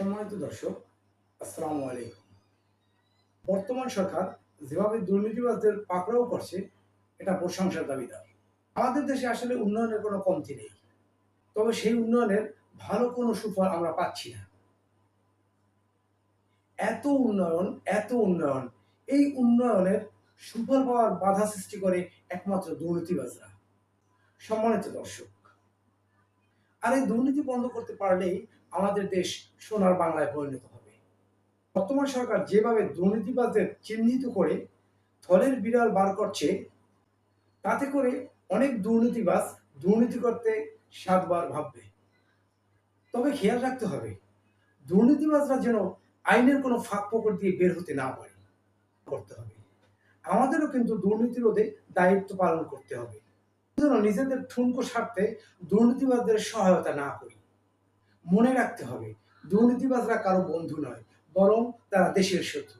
সম্মানিত দর্শক, আসসালামু আলাইকুম। বর্তমান সরকার যেভাবে দুর্নীতিবাজদের পাকড়াও করছে, এটা প্রশংসার দাবিদার। আমাদের দেশে আসলে উন্নয়নের কোনো কমতি নেই। তবে সেই উন্নয়নের ভালো কোনো সুফল আমরা পাচ্ছি না। এত উন্নয়ন এত উন্নয়ন, এই উন্নয়নের সুফল পাওয়ার বাধা সৃষ্টি করে একমাত্র দুর্নীতিবাজরা। সম্মানিত দর্শক আর এই দুর্নীতি বন্ধ করতে পারলেই আমাদের দেশ সোনার বাংলায় পরিণত হবে। বর্তমান সরকার যেভাবে দুর্নীতিবাজদের চিহ্নিত করে থলের বিড়াল বার করছে, তাতে করে অনেক দুর্নীতিবাজ দুর্নীতি করতে সাতবার ভাববে। তবে খেয়াল রাখতে হবে, দুর্নীতিবাজরা যেন আইনের কোনো ফাঁক ফোকর দিয়ে বের হতে না পারে, করতে হবে। আমাদেরও কিন্তু দুর্নীতি রোধে দায়িত্ব পালন করতে হবে। যেন নিজেদের ঠুনকো স্বার্থে দুর্নীতিবাদদের সহায়তা না করি। মনে রাখতে হবে, দুর্নীতিবাজরা কারও বন্ধু নয়, বরং তারা দেশের শত্রু।